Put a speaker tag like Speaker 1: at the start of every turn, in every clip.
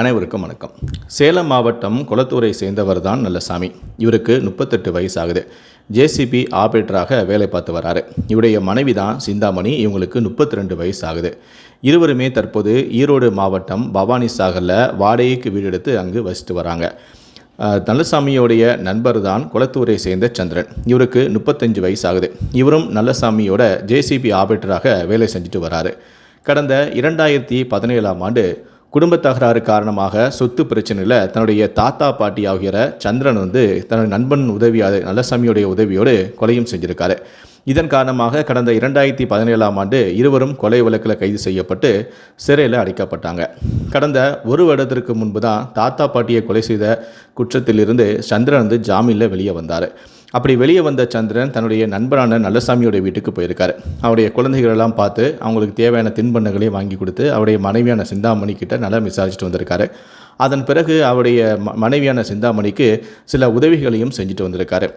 Speaker 1: அனைவருக்கும் வணக்கம். சேலம் மாவட்டம் குளத்தூரை சேர்ந்தவர் தான் நல்லசாமி. இவருக்கு முப்பத்தெட்டு வயசு ஆகுது ஜேசிபி ஆபரேட்டராக வேலை பார்த்து வராரு. இவருடைய மனைவி தான் சிந்தாமணி. இவங்களுக்கு முப்பத்தி ரெண்டு வயசு ஆகுது இருவருமே தற்போது ஈரோடு மாவட்டம் பவானி சாகரில் வாடகைக்கு வீடு எடுத்து அங்கு வசித்து வராங்க. நல்லசாமியோடைய நண்பர் தான் குளத்தூரை சேர்ந்த சந்திரன். இவருக்கு முப்பத்தஞ்சு வயசு ஆகுது இவரும் நல்லசாமியோட ஜேசிபி ஆபரேட்டராக வேலை செஞ்சுட்டு வராரு. கடந்த இரண்டாயிரத்தி பதினேழாம் ஆண்டு குடும்ப தகராறு காரணமாக சொத்து பிரச்சனையில் தன்னுடைய தாத்தா பாட்டி ஆகிற சந்திரன் வந்து தன்னுடைய நண்பன் உதவியாக நல்லசாமியுடைய உதவியோடு கொலையும் செஞ்சிருக்காரு. இதன் காரணமாக கடந்த இரண்டாயிரத்தி பதினேழாம் ஆண்டு இருவரும் கொலை வழக்கில் கைது செய்யப்பட்டு சிறையில் அடைக்கப்பட்டாங்க. கடந்த ஒரு வருடத்திற்கு முன்பு தான் தாத்தா பாட்டியை கொலை செய்த குற்றத்திலிருந்து சந்திரன் வந்து ஜாமீனில் வெளியே வந்தார். அப்படி வெளியே வந்த சந்திரன் தன்னுடைய நண்பரான நல்லசாமியோட வீட்டுக்கு போயிருக்காரு. அவருடைய குழந்தைகளெல்லாம் பார்த்து அவங்களுக்கு தேவையான தின்பண்டங்களையும் வாங்கி கொடுத்து அவருடைய மனைவியான சிந்தாமணி கிட்ட நல்லா விசாரிச்சுட்டு வந்திருக்காரு. அதன் பிறகு அவருடைய ம- மனைவியான சிந்தாமணிக்கு சில உதவிகளையும் செஞ்சுட்டு வந்திருக்காரு.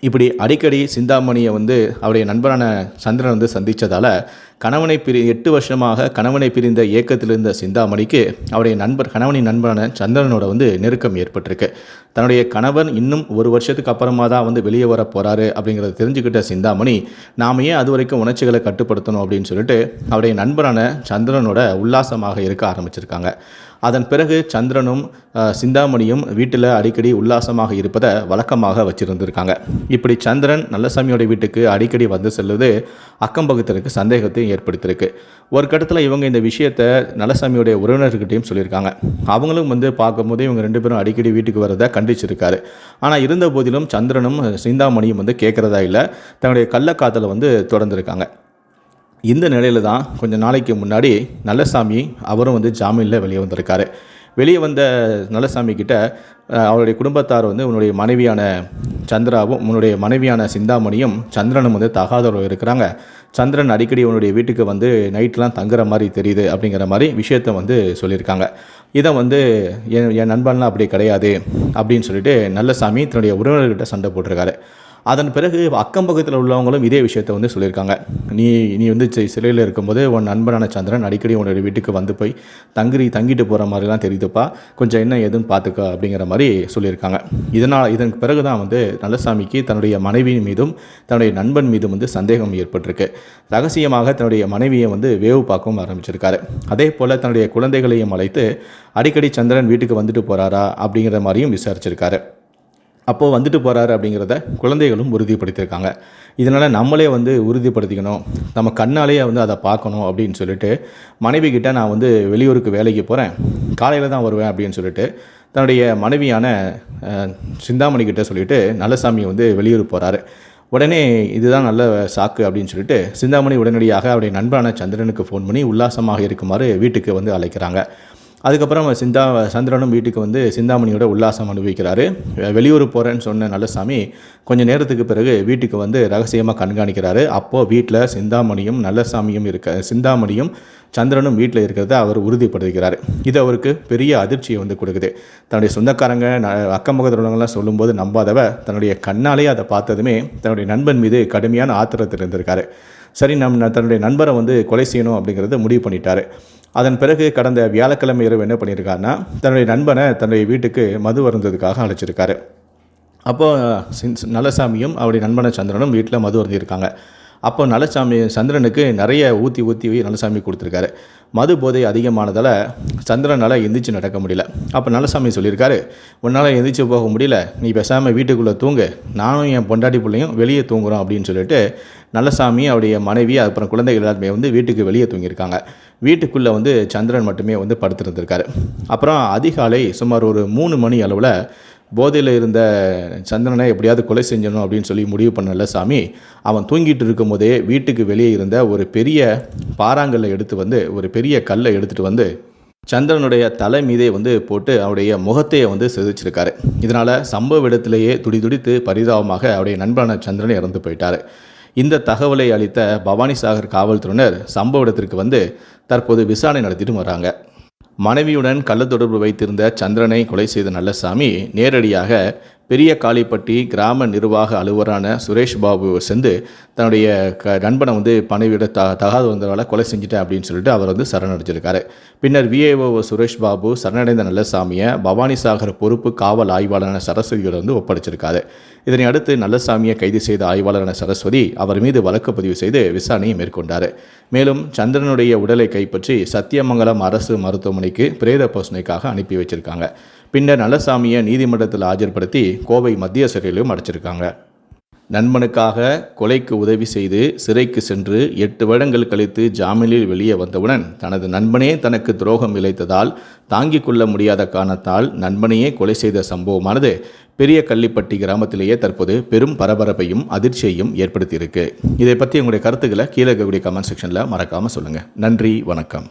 Speaker 1: இப்படி அடிக்கடி சிந்தாமணியை வந்து அவருடைய நண்பரான சந்திரன் வந்து சந்தித்ததால் கணவனை பிரி எட்டு வருஷமாக கணவனை பிரிந்த இயக்கத்தில் இருந்த சிந்தாமணிக்கு அவருடைய நண்பர் கணவனின் நண்பரான சந்திரனோட வந்து நெருக்கம் ஏற்பட்டிருக்கு. தன்னுடைய கணவன் இன்னும் ஒரு வருஷத்துக்கு அப்புறமா தான் வந்து வெளியே வர போகிறாரு அப்படிங்கிறத தெரிஞ்சுக்கிட்ட சிந்தாமணி நாம ஏன் அது வரைக்கும் உணர்ச்சிகளை கட்டுப்படுத்தணும்? அப்படின்னு சொல்லிட்டு அவருடைய நண்பரான சந்திரனோட உல்லாசமாக இருக்க ஆரம்பிச்சிருக்காங்க. அதன் பிறகு சந்திரனும் சிந்தாமணியும் வீட்டில் அடிக்கடி உல்லாசமாக இருப்பதை வழக்கமாக வச்சிருந்திருக்காங்க. இப்படி சந்திரன் நல்லசாமியோட வீட்டுக்கு அடிக்கடி வந்து செல்வது அக்கம்பக்கத்திற்கு சந்தேகத்தை ஏற்படுத்தியிருக்கு. ஒரு கட்டத்தில் இவங்க இந்த விஷயத்தை நல்லசாமியோடைய உறவினர்கிட்டையும் சொல்லியிருக்காங்க. அவங்களும் வந்து பார்க்கும்போது இவங்க ரெண்டு பேரும் அடிக்கடி வீட்டுக்கு வரதை கண்டிச்சிருக்காரு. ஆனால் இருந்த போதிலும் சந்திரனும் சிந்தாமணியும் வந்து கேட்குறதா இல்லை. தன்னுடைய கள்ளக்காதலை வந்து தொடர்ந்துருக்காங்க. இந்த நிலையில தான் கொஞ்சம் நாளைக்கு முன்னாடி நல்லசாமி அவரும் வந்து ஜாமீனில் வெளியே வந்திருக்காரு. வெளியே வந்த நல்லசாமி கிட்ட அவருடைய குடும்பத்தார் வந்து உன்னுடைய மனைவியான சந்திராவும் உன்னுடைய மனைவியான சிந்தாமணியும் சந்திரனும் வந்து தகாதவர்கள் இருக்கிறாங்க. சந்திரன் அடிக்கடி உன்னுடைய வீட்டுக்கு வந்து நைட்லாம் தங்குற மாதிரி தெரியுது அப்படிங்கிற மாதிரி விஷயத்த வந்து சொல்லியிருக்காங்க. இதை வந்து என் என் நண்பன்லாம் அப்படி கிடையாது அப்படின்னு சொல்லிட்டு நல்லசாமி தன்னுடைய உறவினர்கிட்ட சண்டை போட்டிருக்காரு. அதன் பிறகு அக்கம் பக்கத்தில் உள்ளவங்களும் இதே விஷயத்தை வந்து சொல்லியிருக்காங்க. நீ நீ வந்து சிலையில் இருக்கும்போது உன் நண்பனான சந்திரன் அடிக்கடி உன்னுடைய வீட்டுக்கு வந்து போய் தங்கி தங்கிட்டு போகிற மாதிரிலாம் தெரியுதுப்பா. கொஞ்சம் என்ன ஏதுன்னு பார்த்துக்க அப்படிங்கிற மாதிரி சொல்லியிருக்காங்க. இதனால் இதன் பிறகு தான் வந்து நல்லசாமிக்கு தன்னுடைய மனைவியின் மீதும் தன்னுடைய நண்பன் மீதும் வந்து சந்தேகம் ஏற்பட்டிருக்கு. ரகசியமாக தன்னுடைய மனைவியை வந்து வேவு பார்க்கவும் ஆரம்பிச்சிருக்காரு. அதே போல் தன்னுடைய குழந்தைகளையும் அழைத்து அடிக்கடி சந்திரன் வீட்டுக்கு வந்துட்டு போகிறாரா அப்படிங்கிற மாதிரியும் விசாரிச்சிருக்காரு. அப்போது வந்துட்டு போகிறாரு அப்படிங்கிறத குழந்தைகளும் உறுதிப்படுத்தியிருக்காங்க. இதனால் நம்மளே வந்து உறுதிப்படுத்திக்கணும். நம்ம கண்ணாலேயே வந்து அதை பார்க்கணும் அப்படின்னு சொல்லிட்டு மனைவி கிட்டே நான் வந்து வெளியூருக்கு வேலைக்கு போகிறேன் காலையில் தான் வருவேன் அப்படின்னு சொல்லிட்டு தன்னுடைய மனைவியான சிந்தாமணி கிட்டே சொல்லிட்டு நல்லசாமி வந்து வெளியூர் போகிறாரு உடனே இதுதான் நல்ல சாக்கு அப்படின்னு சொல்லிட்டு சிந்தாமணி உடனடியாக அவருடைய நண்பரான சந்திரனுக்கு ஃபோன் பண்ணி உல்லாசமாக இருக்குமாறு வீட்டுக்கு வந்து அழைக்கிறாங்க. அதுக்கப்புறம் சிந்தா சந்திரனும் வீட்டுக்கு வந்து சிந்தாமணியோட உல்லாசம் அனுபவிக்கிறாரு. வெளியூர் போகிறேன்னு சொன்ன நல்லசாமி கொஞ்சம் நேரத்துக்கு பிறகு வீட்டுக்கு வந்து ரகசியமாக கண்காணிக்கிறாரு. அப்போது வீட்டில் சிந்தாமணியும் நல்லசாமியும் இருக்க சிந்தாமணியும் சந்திரனும் வீட்டில் இருக்கிறத அவர் உறுதிப்படுத்துகிறார். இது அவருக்கு பெரிய அதிர்ச்சியை வந்து கொடுக்குது. தன்னுடைய சொந்தக்காரங்க ந- அக்கம் பக்கத்தில் சொல்லும்போது நம்பாதவ தன்னுடைய கண்ணாலே அதை பார்த்ததுமே தன்னுடைய நண்பன் மீது கடுமையான ஆத்திரத்தில் இருந்திருக்காரு சரி நம் தன்னுடைய நண்பரை வந்து கொலை செய்யணும் அப்படிங்கிறத முடிவு பண்ணிட்டாரு. அதன் பிறகு கடந்த வியாழக்கிழமை இரவு என்ன பண்ணியிருக்காருன்னா தன்னுடைய நண்பனை தன்னுடைய வீட்டுக்கு மது வருந்ததுக்காக அழைச்சிருக்காரு. அப்போது நலசாமியும் அவருடைய நண்பனை சந்திரனும் வீட்டில் மது அருந்திருக்காங்க அப்போ நலசாமி சந்திரனுக்கு நிறைய ஊற்றி ஊற்றி நலசாமி கொடுத்துருக்காரு. மது போதை அதிகமானதால் சந்திரனால் எந்திரிச்சு நடக்க முடியல. அப்போ நல்லசாமி சொல்லியிருக்காரு உன்னால் எந்திரிச்சு போக முடியல. நீ பேசாமல் வீட்டுக்குள்ளே தூங்கு. நானும் என் பொண்டாட்டி பிள்ளையும் வெளியே தூங்குறோம் அப்படின்னு சொல்லிட்டு நல்லசாமி அவருடைய மனைவி அப்புறம் குழந்தைகள் எல்லாருமே வந்து வீட்டுக்கு வெளியே தூங்கியிருக்காங்க. வீட்டுக்குள்ளே வந்து சந்திரன் மட்டுமே வந்து படுத்திருந்திருக்காரு. அப்புறம் அதிகாலை சுமார் ஒரு மூணு மணி அளவில் போதையில் இருந்த சந்திரனை எப்படியாவது கொலை செஞ்சணும் அப்படின்னு சொல்லி முடிவு பண்ணல சாமி. அவன் தூங்கிட்டு இருக்கும்போதே வீட்டுக்கு வெளியே இருந்த ஒரு பெரிய பாறாங்கல்லை எடுத்து வந்து ஒரு பெரிய கல்லை எடுத்துகிட்டு வந்து சந்திரனுடைய தலை மீதே வந்து போட்டு அவருடைய முகத்தையே வந்து செதுச்சிருக்காரு. இதனால் சம்பவ இடத்திலேயே துடிதுடித்து பரிதாபமாக அவருடைய நண்பனான சந்திரன் இறந்து போயிட்டார். இந்த தகவலை அளித்த பவானிசாகர் காவல்துறையினர் சம்பவ இடத்திற்கு வந்து தற்போது விசாரணை நடத்திட்டு வராங்க. மனைவியுடன் கள்ள தொடர்பு வைத்திருந்த சந்திரனை கொலை செய்த நல்லசாமி நேரடியாக பெரிய காளிப்பட்டி கிராம நிர்வாக அலுவலரான சுரேஷ் பாபு சென்று தன்னுடைய க நண்பனை வந்து பணிவிட த தகாத வந்தவரால் கொலை செஞ்சுட்டேன் அப்படின்னு சொல்லிட்டு அவர் வந்து சரணடைஞ்சிருக்காரு. பின்னர் விஏஓ சுரேஷ் பாபு சரணடைந்த நல்லசாமியை பவானி சாகர் பொறுப்பு காவல் ஆய்வாளரான சரஸ்வதியோட வந்து ஒப்படைச்சிருக்காரு. இதனை அடுத்து நல்லசாமியை கைது செய்த ஆய்வாளரான சரஸ்வதி அவர் மீது வழக்கு பதிவு செய்து விசாரணையை மேற்கொண்டார். மேலும் சந்திரனுடைய உடலை கைப்பற்றி சத்தியமங்கலம் அரசு மருத்துவமனைக்கு பிரேத பரிசோதனைக்காக அனுப்பி வச்சிருக்காங்க. பின்னர் நல்லசாமியை நீதிமன்றத்தில் ஆஜர்படுத்தி கோவை மத்திய சிறையிலும் அடைச்சிருக்காங்க. நண்பனுக்காக கொலைக்கு உதவி செய்து சிறைக்கு சென்று எட்டு வருடங்கள் கழித்து ஜாமீனில் வெளியே வந்தவுடன் தனது நண்பனே தனக்கு துரோகம் இழைத்ததால் தாங்கிக் கொள்ள முடியாத காரணத்தால் நண்பனையே கொலை செய்த சம்பவமானது பெரிய கள்ளிப்பட்டி கிராமத்திலேயே தற்போது பெரும் பரபரப்பையும் அதிர்ச்சியையும் ஏற்படுத்தியிருக்கு. இதை பற்றி உங்களுடைய கருத்துக்களை கீழே இருக்கக்கூடிய கமெண்ட் செக்ஷனில் மறக்காமல் சொல்லுங்கள் நன்றி வணக்கம்.